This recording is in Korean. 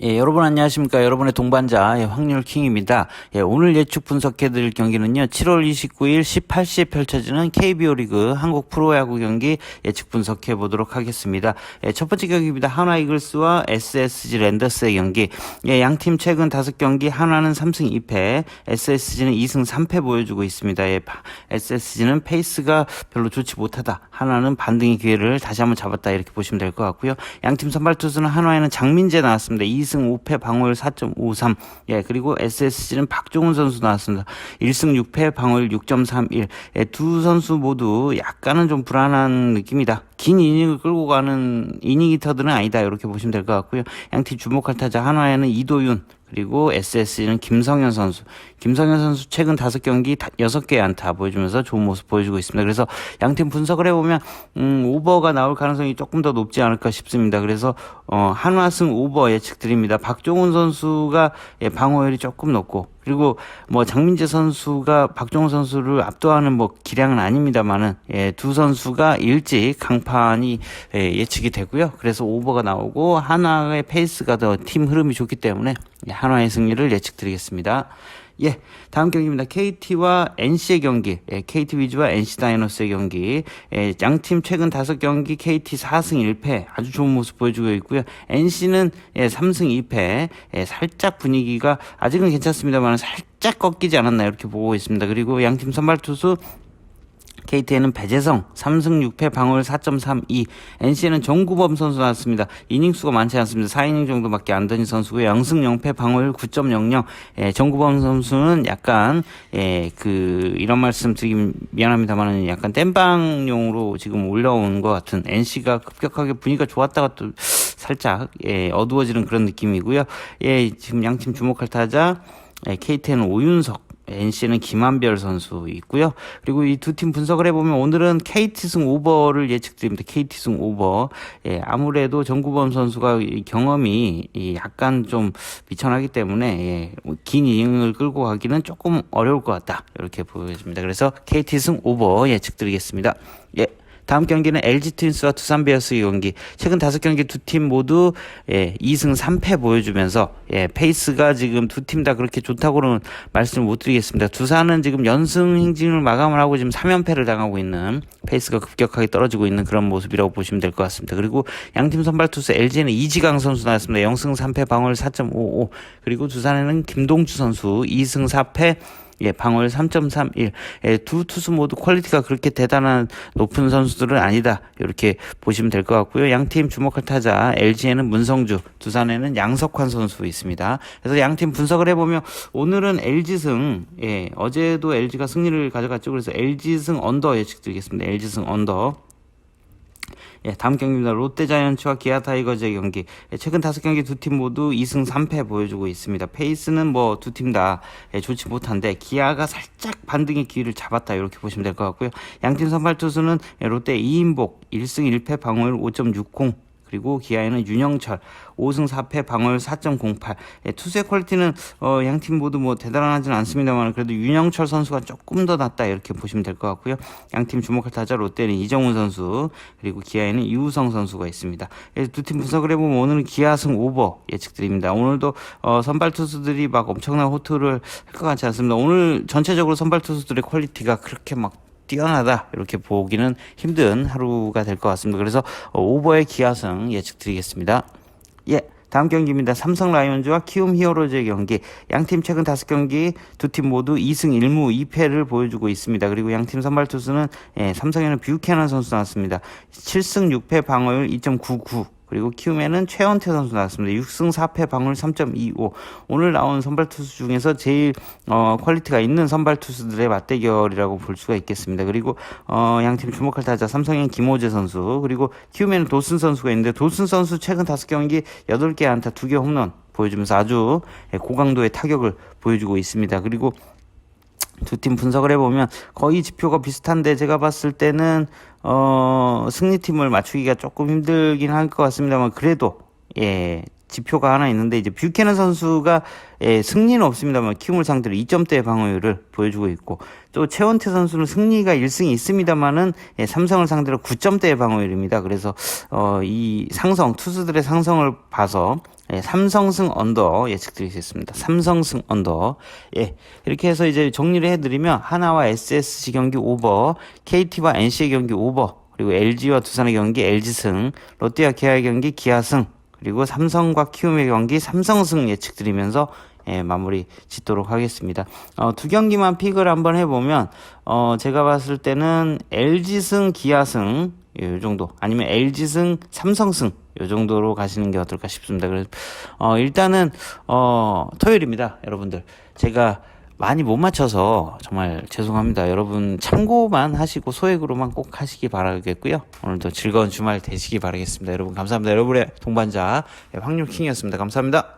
예, 여러분 안녕하십니까. 여러분의 동반자, 예, 확률 킹입니다. 예, 오늘 예측 분석해드릴 경기는요, 7월 29일 18시에 펼쳐지는 KBO 리그 한국 프로야구 경기 예측 분석해 보도록 하겠습니다. 예, 첫 번째 경기입니다. 한화 이글스와 SSG 랜더스의 경기. 예, 양팀 최근 5경기, 한화는 3승 2패, SSG는 2승 3패 보여주고 있습니다. 예, SSG는 페이스가 별로 좋지 못하다. 한화는 반등의 기회를 다시 한번 잡았다. 이렇게 보시면 될 것 같고요. 양팀 선발 투수는 한화에는 장민재 나왔습니다. 2승 5패 방어율 4.53. 예, 그리고 SSG는 박종훈 선수 나왔습니다. 1승 6패 방어율 6.31. 예, 두 선수 모두 약간은 좀 불안한 느낌이다. 긴 이닝을 끌고 가는 이닝 히터들은 아니다. 이렇게 보시면 될 것 같고요. 양팀 주목할 타자 한화에는 이도윤, 그리고 SSG는 김성현 선수. 김성현 선수 최근 다섯 경기 여섯 개 안타 보여주면서 좋은 모습 보여주고 있습니다. 그래서 양팀 분석을 해보면 음, 오버가 나올 가능성이 조금 더 높지 않을까 싶습니다. 그래서 어, 한화승 오버 예측드립니다. 박종훈 선수가 예, 방어율이 조금 높고 그리고 뭐 장민재 선수가 박종훈 선수를 압도하는 뭐 기량은 아닙니다만은 예, 두 선수가 일찍 강판이 예, 예측이 되고요. 그래서 오버가 나오고 한화의 페이스가 더 팀 흐름이 좋기 때문에 예, 한화의 승리를 예측드리겠습니다. 예, 다음 경기입니다. KT와 NC의 경기, 예, KT 위즈와 NC 다이노스의 경기. 예, 양팀 최근 다섯 경기 KT 4승 1패 아주 좋은 모습 보여주고 있고요. NC는 예, 3승 2패, 예, 살짝 분위기가 아직은 괜찮습니다만 살짝 꺾이지 않았나 이렇게 보고 있습니다. 그리고 양팀 선발 투수 KT에는 배재성 3승 6패 방어율 4.32 NC에는 정구범 선수 나왔습니다. 이닝 수가 많지 않습니다. 4이닝 정도밖에 안 던진 선수고요. 0승 0패 방어율 9.00 예, 정구범 선수는 약간 예, 그 이런 말씀 드리긴 미안합니다만은 약간 땜방용으로 지금 올라온 것 같은 NC가 급격하게 분위기가 좋았다가 또 살짝 예, 어두워지는 그런 느낌이고요. 예, 지금 양팀 주목할 타자 예, KT는 오윤석 NC는 김한별 선수 있고요. 그리고 이 두 팀 분석을 해보면 오늘은 KT승 오버를 예측드립니다. KT승 오버. 예, 아무래도 정구범 선수가 경험이 약간 좀 미천하기 때문에 예, 긴 이닝을 끌고 가기는 조금 어려울 것 같다. 이렇게 보여집니다. 그래서 KT승 오버 예측드리겠습니다. 예. 다음 경기는 LG 트윈스와 두산 베어스의 경기. 최근 다섯 경기 두 팀 모두 예, 2승 3패 보여주면서 예, 페이스가 지금 두 팀 다 그렇게 좋다고는 말씀을 못 드리겠습니다. 두산은 지금 연승 행진을 마감을 하고 지금 3연패를 당하고 있는 페이스가 급격하게 떨어지고 있는 그런 모습이라고 보시면 될 것 같습니다. 그리고 양팀 선발 투수 LG는 이지강 선수 나왔습니다. 0승 3패 방어율 4.55. 그리고 두산에는 김동주 선수 2승 4패 예, 방어율 3.31. 예, 두 투수 모두 퀄리티가 그렇게 대단한 높은 선수들은 아니다. 이렇게 보시면 될 것 같고요. 양 팀 주목할 타자 LG에는 문성주, 두산에는 양석환 선수 있습니다. 그래서 양 팀 분석을 해보면 오늘은 LG승, 예, 어제도 LG가 승리를 가져갔죠. 그래서 LG승 언더 예측드리겠습니다. LG승 언더. 예, 다음 경기입니다. 롯데자이언츠와 기아 타이거즈의 경기. 예, 최근 다섯 경기 두 팀 모두 2승 3패 보여주고 있습니다. 페이스는 뭐 두 팀다 예, 좋지 못한데 기아가 살짝 반등의 기회를 잡았다 이렇게 보시면 될 것 같고요. 양팀 선발 투수는 예, 롯데 이인복 1승 1패 방어율 5.60 그리고 기아에는 윤영철 5승 4패 방어율 4.08. 예, 투수의 퀄리티는 어, 양팀 모두 뭐 대단하지는 않습니다만 그래도 윤영철 선수가 조금 더 낫다 이렇게 보시면 될 것 같고요. 양팀 주목할 타자 롯데는 이정훈 선수 그리고 기아에는 이우성 선수가 있습니다. 예, 두팀 분석을 해보면 오늘은 기아승 오버 예측드립니다. 오늘도 어, 선발 투수들이 막 엄청난 호투를 할 것 같지 않습니다. 오늘 전체적으로 선발 투수들의 퀄리티가 그렇게 막 뛰어나다 이렇게 보기는 힘든 하루가 될 것 같습니다. 그래서 어, 오버의 기아승 예측드리겠습니다. 예. 다음 경기입니다. 삼성 라이온즈와 키움 히어로즈의 경기. 양팀 최근 다섯 경기 두 팀 모두 2승 1무 2패를 보여주고 있습니다. 그리고 양팀 선발 투수는 예, 삼성에는 뷰캐넌 선수 나왔습니다. 7승 6패 방어율 2.99 그리고 키움에는 최원태 선수 나왔습니다. 6승 4패 방울 3.25. 오늘 나온 선발 투수 중에서 제일 어, 퀄리티가 있는 선발 투수들의 맞대결이라고 볼 수가 있겠습니다. 그리고 어, 양팀 주목할 타자 삼성엔 김호재 선수 그리고 키움에는 도슨 선수가 있는데 도슨 선수 최근 5경기 8개 안타 2개 홈런 보여주면서 아주 고강도의 타격을 보여주고 있습니다. 그리고 두 팀 분석을 해보면 거의 지표가 비슷한데 제가 봤을 때는 어 승리팀을 맞추기가 조금 힘들긴 할 것 같습니다만 그래도 예 지표가 하나 있는데 이제 뷰캐넌 선수가 예, 승리는 없습니다만 키움을 상대로 2점대 방어율을 보여주고 있고 또 최원태 선수는 승리가 1승이 있습니다만은 예, 삼성을 상대로 9점대 방어율입니다. 그래서 어, 이 상성 투수들의 상성을 봐서 예, 삼성승 언더 예측드리겠습니다. 삼성승 언더. 예, 이렇게 해서 이제 정리를 해드리면 하나와 SSG 경기 오버, KT와 NC의 경기 오버, 그리고 LG와 두산의 경기 LG승, 롯데와 기아의 경기 기아승, 그리고 삼성과 키움의 경기 삼성승 예측드리면서 예, 마무리 짓도록 하겠습니다. 어, 두 경기만 픽을 한번 해보면, 어, 제가 봤을 때는 LG승, 기아승, 예, 요 정도. 아니면 LG승, 삼성승, 요 정도로 가시는 게 어떨까 싶습니다. 그래서, 어, 일단은, 어, 토요일입니다. 여러분들. 제가 많이 못 맞춰서 정말 죄송합니다. 여러분 참고만 하시고 소액으로만 꼭 하시기 바라겠고요. 오늘도 즐거운 주말 되시기 바라겠습니다. 여러분 감사합니다. 여러분의 동반자 예, 확률 킹이었습니다. 감사합니다.